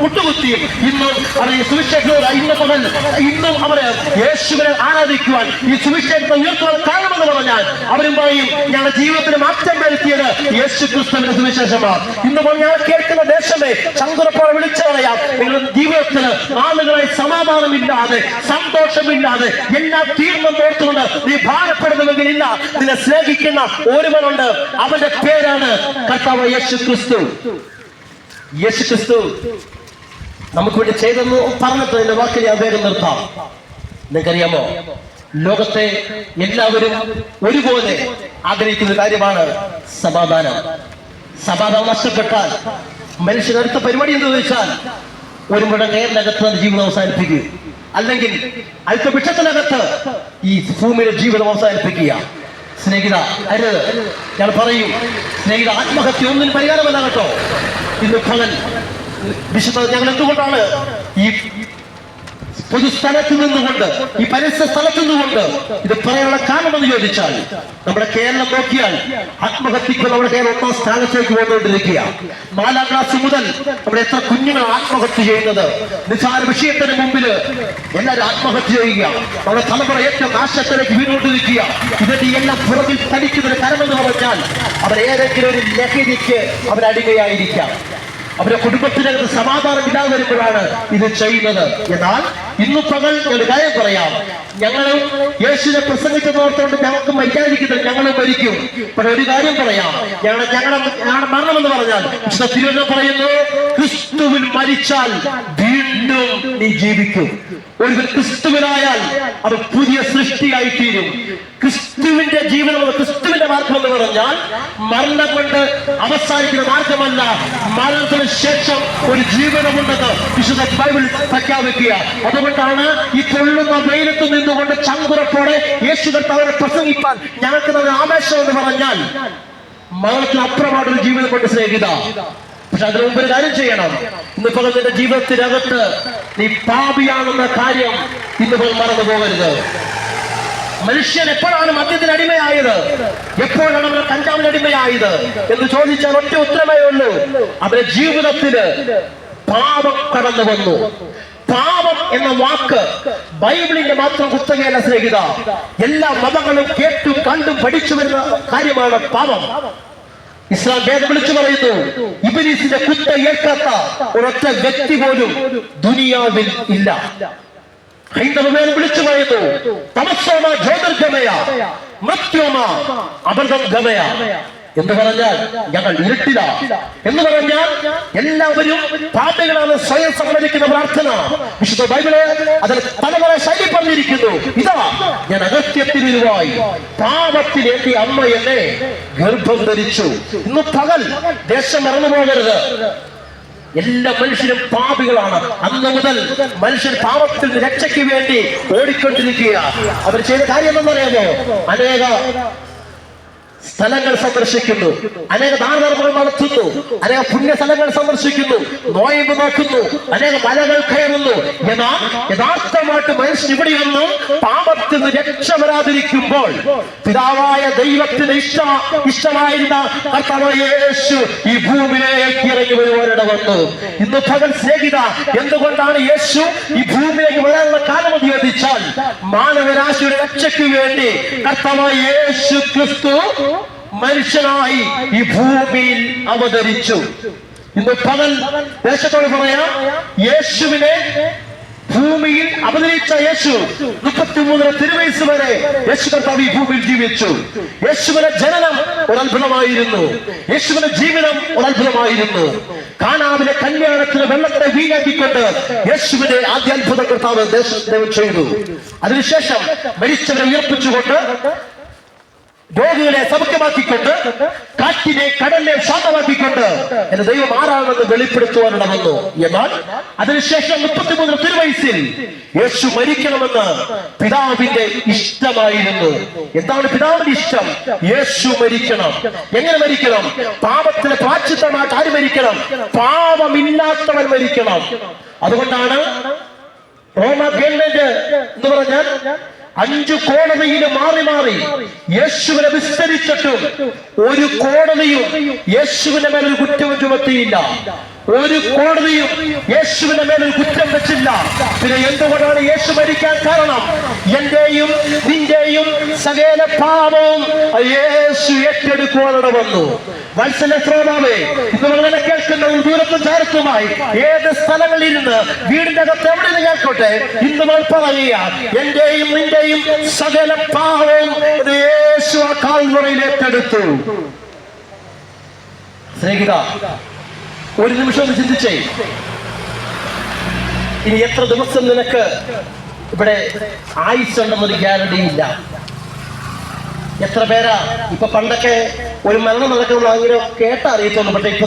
മുട്ടുകുത്തി ഇന്നും അവർ ഈ സുവിശേഷ ഇന്ന് മുതൽ ഇന്നും അവർ യേശുവിനെ ആരാധിക്കുവാൻ ഈ സുവിശേഷത്തെ ഉയർത്തുവാൻ കാരണമെന്ന് പറഞ്ഞാൽ അവരും പറയും ഞങ്ങളുടെ ജീവിതത്തിന് മാറ്റം വരുത്തിയത് യേശു ക്രിസ്തുവിന്റെ സുവിശേഷമാണ്. ഇന്ന് ഞങ്ങൾ കേൾക്കുന്ന ദേശമേ ചങ്കുറപ്പോടെ വിളിച്ചു പറയാം ജീവിതത്തിന് ആളുകളെ സമാധാനമില്ലാതെ സന്തോഷമില്ലാതെ എല്ലാ തീർന്നും ഓർത്തുകൊണ്ട് നീ ഭാരപ്പെടുന്നുവെങ്കിൽ ഇല്ല നിന്നെ സ്നേഹിക്കുന്ന ഒരുവനുണ്ട്. അവന്റെ പേരാണ് കർത്താവ് യേശു ക്രിസ്തു യേശു ക്രിസ്തു നമുക്ക് വേണ്ടി ചെയ്തെന്ന് പറഞ്ഞിട്ട് എന്റെ വാക്കിൽ ഞാൻ വേഗം നിർത്താം. നിങ്ങൾക്കറിയാമോ? ലോകത്തെ എല്ലാവരും ഒരുപോലെ ആഗ്രഹിക്കുന്ന കാര്യമാണ് സമാധാനം. സമാധാനം നഷ്ടപ്പെട്ടാൽ മനുഷ്യൻ അടുത്ത പരിപാടി എന്ന് വെച്ചാൽ ഒരു മുട നേരിനകത്ത് തന്റെ ജീവിതം അവസാനിപ്പിക്കുക അല്ലെങ്കിൽ അടുത്ത വൃക്ഷത്തിനകത്ത് ഈ ഭൂമിയുടെ ജീവിതം അവസാനിപ്പിക്കുക. സ്നേഹിത അരുത്. ഞാൻ പറയും സ്നേഹിത ആത്മഹത്യ ഒന്നിനും പരിഹാരമല്ല കേട്ടോ. ഇന്ന് ഭഗൻ വിശുദ്ധ ഞങ്ങൾ എന്തുകൊണ്ടാണ് ഈ പൊതുസ്ഥലത്ത് നിന്നുകൊണ്ട് ഈ പരസ്യ സ്ഥലത്ത് നിന്നുകൊണ്ട് ഇത് പറയാനുള്ള കാരണമെന്ന് ചോദിച്ചാൽ നമ്മുടെ കേരളം നോക്കിയാൽ ആത്മഹത്യക്ക് നമ്മുടെ കേരളം ഒന്നാം സ്ഥാനത്തേക്ക് പോയിക്കൊണ്ടിരിക്കുക നാലാം ക്ലാസ് മുതൽ നമ്മുടെ എത്ര കുഞ്ഞുങ്ങൾ ആത്മഹത്യ ചെയ്യുന്നത്? നിസ്സാര വിഷയത്തിന് മുമ്പിൽ എല്ലാവരും ആത്മഹത്യ ചെയ്യുക. നമ്മുടെ തലമുറ ഏറ്റവും നാശത്തിലേക്ക് വീണുകൊണ്ടിരിക്കുക ഇതിന്റെ എല്ലാം പുറകിൽ തടിക്കുന്ന ഒരു കരമെന്ന് പറഞ്ഞാൽ അവർ ഏതെങ്കിലും ഒരു ലഹരിക്ക് അവരടിമയായിരിക്കാം. അവരുടെ കുടുംബത്തിനകത്ത് സമാധാനം ഇല്ലാതെ വരുമ്പോഴാണ് ഇത് ചെയ്യുന്നത്. എന്നാൽ ഇന്ന് പകൽ ഒരു കാര്യം പറയാം. ഞങ്ങളും യേശുവിനെ പ്രസംഗിച്ചതോർത്തോണ്ട് ഞങ്ങൾക്ക് മരിക്കാതിരിക്കുന്നത് ഞങ്ങൾ മരിക്കും. പക്ഷെ ഒരു കാര്യം പറയാം. ഞങ്ങളുടെ ഞങ്ങളുടെ ഞങ്ങളുടെ മരണം എന്ന് പറഞ്ഞാൽ പറയുന്നു ക്രിസ്തുവിൽ മരിച്ചാൽ വീണ്ടും നീ ജീവിക്കും. ഒരു ക്രിസ്തുവിനായാൽ അത് പുതിയ സൃഷ്ടിയായി തീരും. ക്രിസ്തുവിന്റെ ജീവിതം ക്രിസ്തുവിന്റെ മാർഗം എന്ന് പറഞ്ഞാൽ മരണം കൊണ്ട് അവസാനിക്കുന്ന മാർഗമല്ല മരണത്തിന് ശേഷം ഒരു ജീവിതമുണ്ടെന്ന് വിശുദ്ധ ബൈബിൾ പ്രഖ്യാപിക്കുക. അതുകൊണ്ടാണ് ഈ കൊള്ളുന്ന വെയിലത്ത് നിന്നുകൊണ്ട് ചങ്കുറപ്പോടെ യേശു കർത്താവിനെ പ്രസംഗിപ്പാൻ ഞങ്ങൾക്ക് തന്നെ ആവേശം എന്ന് പറഞ്ഞാൽ മരണത്തിന് അപ്പുറമായിട്ടൊരു ജീവിതം കൊണ്ട് സ്നേഹിത. പക്ഷെ അതിനു മുമ്പ് ഒരു കാര്യം ചെയ്യണം. ഇന്ന് പകൽ നിന്റെ ജീവിതത്തിനകത്ത് നീ പാപിയാണെന്ന കാര്യം ഇന്ന് പകൽ മറന്നു പോകരുത്. മനുഷ്യൻ എപ്പോഴാണ് മദ്യത്തിന് അടിമയായത്? എപ്പോഴാണ് അവൻ കഞ്ചാവിന് അടിമയായത്? എന്ന് ചോദിച്ചാൽ ഒറ്റ ഉത്തരമേ ഉള്ളൂ. അവരുടെ ജീവിതത്തിൽ പാപം കടന്നു വന്നു. പാപം എന്ന വാക്ക് ബൈബിളിന്റെ മാത്രം കുത്തകയല്ല സ്നേഹിത. എല്ലാ മതങ്ങളും കേട്ടും കണ്ടും പഠിച്ചു വരുന്ന കാര്യമാണ് പാപം. ഇസ്ലാം വേദം വിളിച്ചു പറയുന്നു ഇബിലീസിന്റെ കുറ്റ ഏൽക്കാത്ത ഒരൊറ്റ വ്യക്തി പോലും ദുനിയാവിൽ ഇല്ല. ഹൈന്ദവമേൽ വിളിച്ചു പറയുന്നു തമസോമ ജ്യോതിർഗമയ മൃത്യോമ അമൃതം ഗമയ. എന്ന് പറഞ്ഞാൽ ഞങ്ങൾ ഇരുട്ടില. എന്ന് പറഞ്ഞാൽ എല്ലാവരും പാപികളാണ് സ്വയം സമ്മതിക്കുന്ന പ്രാർത്ഥന. വിശുദ്ധ ബൈബിൾ അതിൽ പലതര ശൈലി പറഞ്ഞിരിക്കുന്നു. ഇതാ ഞാൻ അഗത്യത്തിനുരുവായി പാപത്തിൽ എന്റെ അമ്മ എന്നെ ഗർഭം ധരിച്ചു. ഇന്ന് പകൽ ദേശം മറന്നു പോകരുത്. എല്ലാ മനുഷ്യരും പാപികളാണ്. അന്ന് മുതൽ മനുഷ്യൻ പാപത്തിൽ രക്ഷയ്ക്ക് വേണ്ടി ഓടിക്കൊണ്ടിരിക്കുക അവർ ചെയ്ത കാര്യം എന്താ പറയാമോ അനേക സ്ഥലങ്ങൾ സന്ദർശിക്കുന്നു. അനേക ദാനധർമ്മങ്ങൾ നടത്തുന്നു. അനേക പുണ്യ സ്ഥലങ്ങൾ സന്ദർശിക്കുന്നു. നോയമ്പ് നോക്കുന്നു അനേക മലകൾ കയറുന്നു. എന്നാൽ യഥാർത്ഥമായിട്ട് മനുഷ്യൻ ഇവിടെ ഒന്നും പാപത്തിൽ നിന്ന് രക്ഷ വരാതിരിക്കുമ്പോൾ പിതാവായ ദൈവത്തിന് ഇഷ്ട ഇഷ്ടമായിരുന്ന യേശു ഈ ഭൂമിയിലേക്ക് ഇറങ്ങി വരുവാനിട വന്നു. ഇന്ന് പകൽ സ്നേഹിത. എന്തുകൊണ്ടാണ് യേശു ഈ ഭൂമിയിലേക്ക് വരാനുള്ള കാലം ചോദിച്ചാൽ മാനവരാശിയുടെ രക്ഷയ്ക്ക് വേണ്ടി കർത്താവായ യേശു ക്രിസ്തു മനുഷ്യനായി ഈ ഭൂമിയിൽ അവതരിച്ചു. ഇന്ന് പകൽ ദേശത്തോട് പറയാം യേശുവിനെ ഭൂമിയിൽ അവതരിച്ച യേശു മുപ്പത്തിമൂന്നര തിരുവയസ് വരെ യേശു കർത്താവ് ഈ ഭൂമിയിൽ ജീവിച്ചു. യേശുവിന്റെ ജനനം ഒരു അത്ഭുതമായിരുന്നു യേശുവിന്റെ ജീവിതം ഒരു അത്ഭുതമായിരുന്നു കാനാവിലെ കല്യാണത്തിന് വെള്ളത്തെ വീണാക്കിക്കൊണ്ട് യേശുവിന്റെ ആദ്യ അത്ഭുത കർത്താവ് ദേശം ചെയ്തു. അതിനുശേഷം മരിച്ചവരെ ഉയർപ്പിച്ചുകൊണ്ട് രോഗികളെ സൗഖ്യമാക്കിക്കൊണ്ട് കാറ്റിനെ കടലിനെ ശാന്തമാക്കിക്കൊണ്ട് എന്റെ ദൈവം ആരാണെന്ന് വെളിപ്പെടുത്തുവാൻ നടന്നു. എന്നാൽ അതിനുശേഷം മുപ്പത്തിമൂന്ന് തിരുവയസിൽ യേശു മരിക്കണമെന്ന് പിതാവിന്റെ ഇഷ്ടമായിരുന്നു. എന്താണ് പിതാവിന്റെ ഇഷ്ടം? യേശു മരിക്കണം. എങ്ങനെ മരിക്കണം? പാപത്തിന് പ്രാച്ചിത്തമായിട്ട് ആര് മരിക്കണം? പാപമില്ലാത്തവൻ മരിക്കണം. അതുകൊണ്ടാണ് റോമ ഗവൺമെന്റ് എന്ന് പറഞ്ഞാൽ അഞ്ചു കോടതിയിൽ മാറി മാറി യേശുവിനെ വിസ്തരിച്ചിട്ടും ഒരു കോടതിയും യേശുവിനെ മേലൊരു കുറ്റം ചുമത്തിയില്ല. ഒരു കോടതിയും യേശുവിന്റെ മേലിൽ കുറ്റം വെച്ചില്ല. പിന്നെ എന്തുകൊണ്ടാണ് യേശു മരിക്കാൻ കാരണം? എന്റെയും നിന്റെയും സകല പാപവും യേശു ഏറ്റെടുക്കുവാനിട വന്നു. വത്സല ശ്രോതാവേ നിങ്ങൾ അങ്ങനെ കേൾക്കുന്ന ദൂരത്തും ചാരത്തുമായി ഏത് സ്ഥലങ്ങളിൽ ഇരുന്ന് വീടിന്റെ അകത്ത് എവിടെ നിന്ന് കേൾക്കോട്ടെ? ഇന്ന് നമ്മൾ പറയുക എന്റെയും നിന്റെയും സകല പാവവും യേശു ആ കാൽമുറയിൽ ഏറ്റെടുത്തു. സ്നേഹിത ഒരു നിമിഷം ഒന്ന് ചിന്തിച്ചേ. ഇനി എത്ര ദിവസം നിനക്ക് ഇവിടെ ആയുസുണ്ടെന്നൊരു ഗ്യാരണ്ടി ഇല്ല. എത്ര പേരാ? ഇപ്പൊ പണ്ടൊക്കെ ഒരു മരണം നടക്കുന്ന അങ്ങനെ കേട്ടറിയത്തുള്ളൂ പക്ഷെ ഇപ്പൊ